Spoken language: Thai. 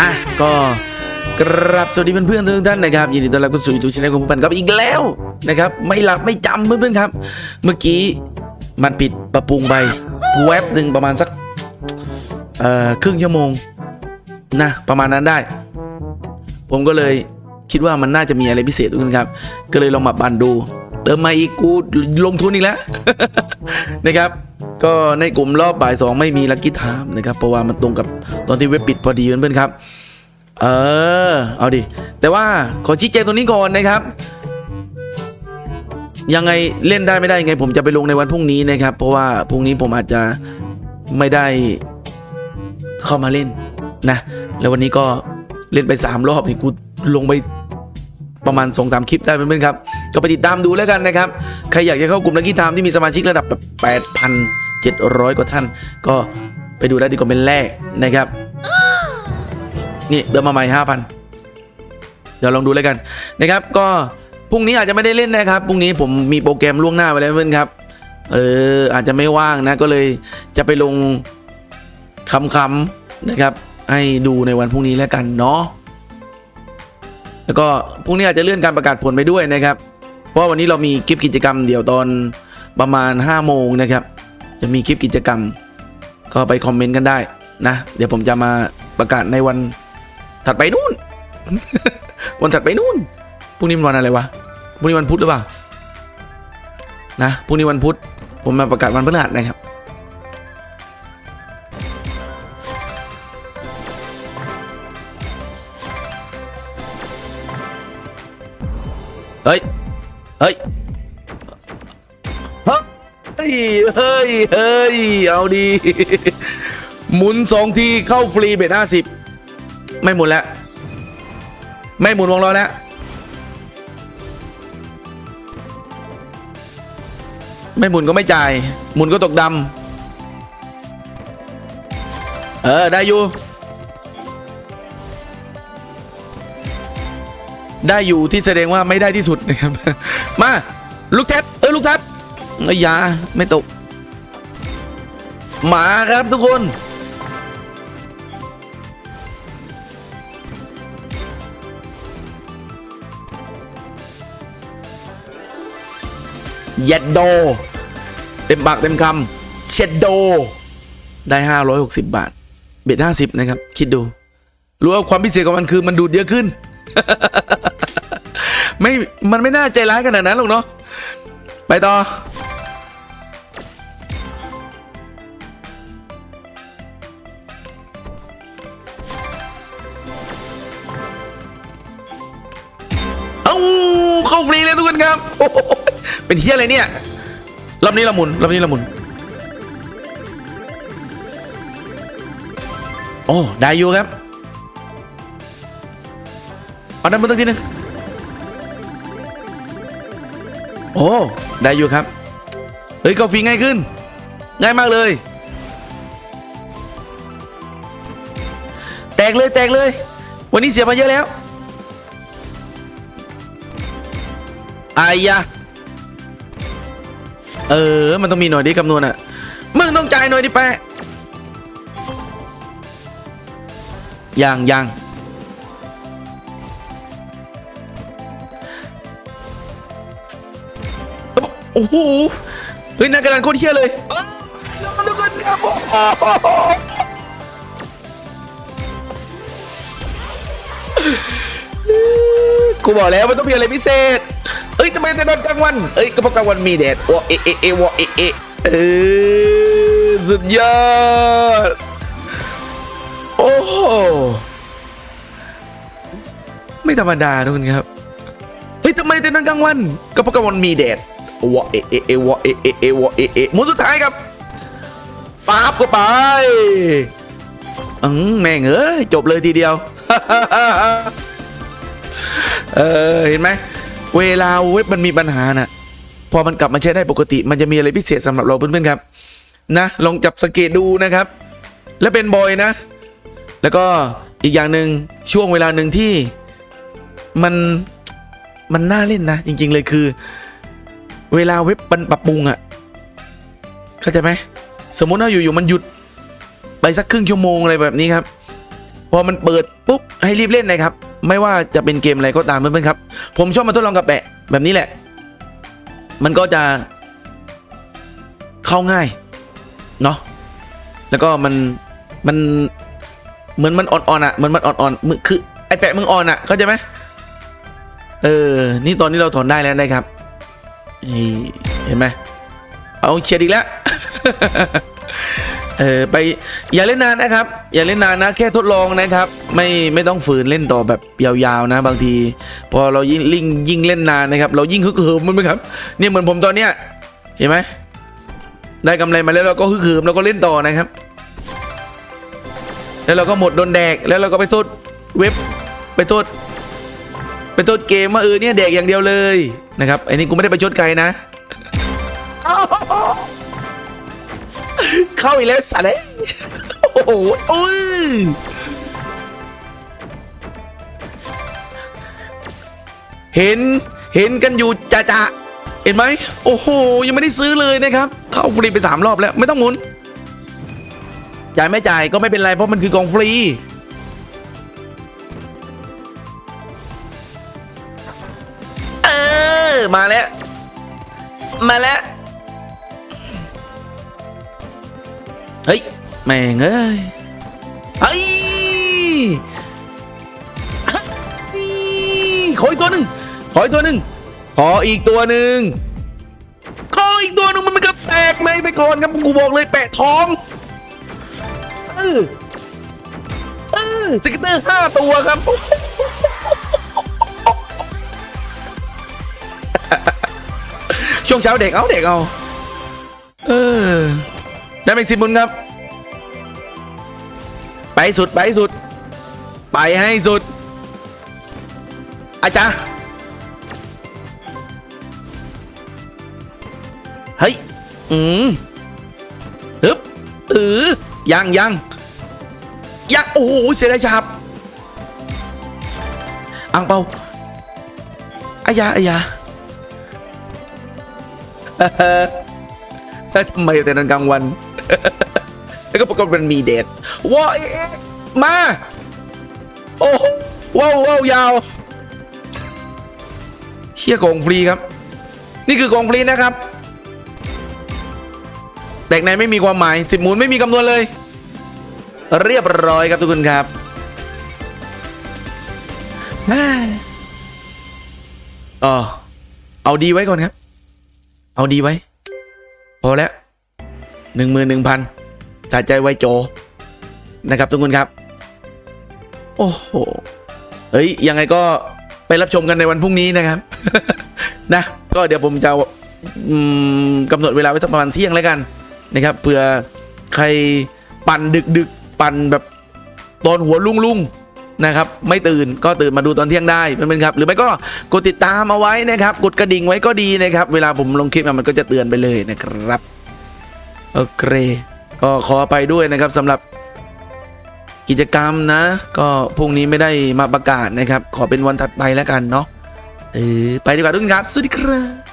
อะก็กราบสวัสดีเพื่อนๆทุกท่านนะครับยินดีต้อนรับเข้าสู่ยูทูบช anel ของผู้พันครับอีกแล้วนะครับ ไม่หลับไม่จำเพื่อนๆครับ เมื่อกี้มันปิดปรับปรุงไปแวบหนึ่งประมาณสักเอ่อครึ่งชั่วโมงนะประมาณนั้นได้ ผมก็เลยคิดว่ามันน่าจะมีอะไรพิเศษทุกคนครับ ก็เลยลองมาบันดู เติมมาอีกกูลงทุนอีกแล้วนะครับ ก็ในกลุ่มรอบบ่ายสองไม่มีลักกี้ไทม์นะครับเพราะว่ามันตรงกับตอนที่เว็บปิดพอดีเพื่อนๆครับ เออ เอาดิ แต่ว่าขอชี้แจงตรงนี้ก่อนนะครับ ยังไงเล่นได้ไม่ได้ยังไง ผมจะไปลงในวันพรุ่งนี้นะครับ เพราะว่าพรุ่งนี้ผมอาจจะไม่ได้เข้ามาเล่นนะ แล้ววันนี้ก็เล่นไปสามรอบเห็นกูลงไปประมาณ2อสามคลิปได้เพื่อนๆครับ ก็ไปติดตามดูแล้วกันนะครับ ใครอยากจะเข้ากลุ่มนักกีฬาที่มีสมาชิกระดับแบบ 700 กว่าท่าน ก็ไปดูได้ที่คอมเมนต์แรกนะครับ นี่เดิมมาใหม่ห้าพันเดี๋ยวลองดูแล้วกันนะครับ ก็พรุ่งนี้อาจจะไม่ได้เล่นนะครับพรุ่งนี้ผมมีโปรแกรมล่วงหน้าไปแล้วเพื่อนครับเอออาจจะไม่ว่างนะก็เลยจะไปลงคำๆนะครับ ให้ดูในวันพรุ่งนี้แล้วกันเนาะแล้วก็พรุ่งนี้อาจจะเลื่อนการประกาศผลไปด้วยนะครับ เพราะวันนี้เรามีคลิปกิจกรรมเดี๋ยวตอนประมาณ5โมงนะครับ จะมีคลิปกิจกรรม ก็ไปคอมเมนต์กันได้นะ เดี๋ยวผมจะมาประกาศในวันถัดไปนู่น วันถัดไปนู่นพรุ่งนี้วันอะไรวะพรุ่งนี้วันพุธหรือเปล่านะพรุ่งนี้วันพุธผมมาประกาศวันพฤหัสนะครับเฮ้ย เฮ้ย ยเฮ้ยเฮ้ยเอาดีหมุนสองทีเข้าฟรีเบ็ดห้าสิบไม่หมุนแล้ว ไม่หมุนวงล้อแล้วไม่หมุนก็ไม่จ่าย หมุนก็ตกดำเออ ได้อยู่ ได้อยู่ที่แสดงว่าไม่ได้ที่สุดนะครับ มา ลูกแท็บเออ ลูกแท็บ อ้ยาไม่ตกหมาครับทุกคน เย็ดโด เต็มปากเต็มคำเช็ดโด ได้ 560 บาท เบ็ด50 นะครับ คิดดู รู้ว่าความพิเศษของมันคือมันดูดเยอะขึ้น ไม่ มันไม่น่าใจร้ายขนาดนั้นหรอกเนาะ ไปต่อ เอ้าเข้าฟรีเลยทุกคนครับ เป็นเฮียอะไรเนี่ย รอบนี้ละมุน รอบนี้ละมุน โอ้ ได้อยู่ครับ เอาดันบนตั้งทีหนึง โอ้ ได้อยู่ครับ เฮ้ยเข้าฟรีง่ายขึ้น ง่ายมากเลย แตกเลยแตกเลย วันนี้เสียมาเยอะแล้วอายะเออ มันต้องมีหน่อยดิคำนวณอะมึงต้องจ่ายหน่อยดิแปะยังยัง โอ้โหเฮ้ยหนากระดานโคตรเที่ยเลยทุกคนครับกูบอกแล้วมันต้องมีอะไรพิเศษ เอ้ยทำไมจะนอนกลางวัน เอ้ยก็เพราะกลางวันมีแดดวอเอะเอะเอะวอเอะเอะเออสุดยอด โอ้โห ไม่ธรรมดาทุกคนครับ เฮ้ยทำไมจะนอนกลางวัน ก็เพราะกลางวันมีแดด วอเอเอเอวอเอเอเอวอเอเอหมุนสุดท้ายครับป๊าบเข้าไปอืมแม่งเอ้ยจบเลยทีเดียว เออเห็นไหมเวลาเว็บมันมีปัญหาน่ะ พอมันกลับมาใช้ได้ปกติ มันจะมีอะไรพิเศษสำหรับเราเพื่อนๆครับ นะลองจับสังเกตดูนะครับ และเป็นบอยนะ แล้วก็อีกอย่างหนึ่งช่วงเวลาหนึ่งที่มันมันน่าเล่นนะ จริง ๆ เลยคือ เวลาเว็บมันปรับปรุงอะ่ะเข้าใจไหมสมมุติว่าอยู่ๆมันหยุดไปสักครึ่งชั่วโมงอะไรแบบนี้ครับ พอมันเปิดปุ๊บให้รีบเล่นนะครับ ไม่ว่าจะเป็นเกมอะไรก็ตามเพื่อนๆครับ ผมชอบมาทดลองกับแปะแบบนี้แหละ มันก็จะเข้าง่ายเนาะแล้วก็มันมันเหมือนมันอ่อนๆอะเหมือนมันอ่อนๆมึงคือไอแปะมึงอ่อนอะเข้าใจไหมเออ นี่ตอนนี้เราถอนได้แล้วนะครับ เห็นไหมเอาเฉียดอีกแล้วเออไปอย่าเล่นนานนะครับ อย่าเล่นนานนะ แค่ทดลองนะครับ ไม่ไม่ต้องฝืนเล่นต่อแบบยาวๆนะ บางที พอเรายิ่งยิงยิ่งเล่นนานนะครับ เรายิ่งฮึกเหิมมันไหมครับเนี่ยเหมือนผมตอนเนี้ยเห็นไหมได้กำไรมาแล้วเราก็ฮึกเหิมแล้วก็เล่นต่อนะครับ แล้วเราก็หมดโดนแดกแล้วเราก็ไปโทษเว็บไปโทษไปโทษเกมว่าเออเนี่ยแดกอย่างเดียวเลย นะครับไอ้นี่กูไม่ได้ไปชดใครนะ เข้าอีกแล้วสัตว์เลยโอ้โหอุ้ยเห็นเห็นกันอยู่จ่ะจ่ะเห็นไหมโอ้โห ยังไม่ได้ซื้อเลยนะครับ เข้าฟรีไปสามรอบแล้ว ไม่ต้องหมุนจ่ายไม่จ่ายก็ไม่เป็นไรเพราะมันคือกองฟรี มาแล้ว มาแล้ว เฮ้ย แม่งเอ้ยเฮ้ยเฮ้ยขออีกตัวหนึ่งขออีกตัวหนึ่งขออีกตัวหนึ่งขออีกตัวหนึ่งมันมันก็แตกไหมไปก่อนครับกูบอกเลยแปะท้องเออเออสกิเตอร์ห้าตัวครับ ช่วงเช้าเด็กเอาเด็กเอา เออ ได้เป็นสิบมุนครับ ไปสุดไปสุด ไปให้สุด อาจารย์เฮ้ย อืมฮึบเออยังยังยัง โอ้โห เสียดายฉาบอังเปาอายาอายา แล้วทำไมแต่นั้นกลางวัน แล้วก็ปรากฏมันมีเดทว้ามา โอ้ว้าวว้าวยาวเชี่ยกองฟรีครับ นี่คือกองฟรีนะครับ แตกในไม่มีความหมายสิบหมุนไม่มีคำนวณเลย เรียบร้อยครับทุกคนครับอ๋อเอาดีไว้ก่อนครับ เอาดีไว้ พอแล้วหนึ่งหมื่นหนึ่งพันสะใจไว้โจ นะครับทุกคนครับ โอ้โหเฮ้ยยังไงก็ไปรับชมกันในวันพรุ่งนี้นะครับ นะ ก็เดี๋ยวผมจะกำหนดเวลาไว้สักประมาณเที่ยงแล้วกันนะครับเผื่อใครปั่นดึกดึกๆปั่นแบบตอนหัวลุ่งลุ่งๆ นะครับไม่ตื่นก็ตื่นมาดูตอนเที่ยงได้เพื่อนๆครับหรือไม่ก็กดติดตามเอาไว้นะครับกดกระดิ่งไว้ก็ดีนะครับเวลาผมลงคลิปมันก็จะเตือนไปเลยนะครับโอเคก็ขอไปด้วยนะครับสำหรับกิจกรรมนะ ก็พรุ่งนี้ไม่ได้มาประกาศนะครับ ขอเป็นวันถัดไปแล้วกันเนาะเออไปดีกว่าทุกคนครับ สวัสดีครับ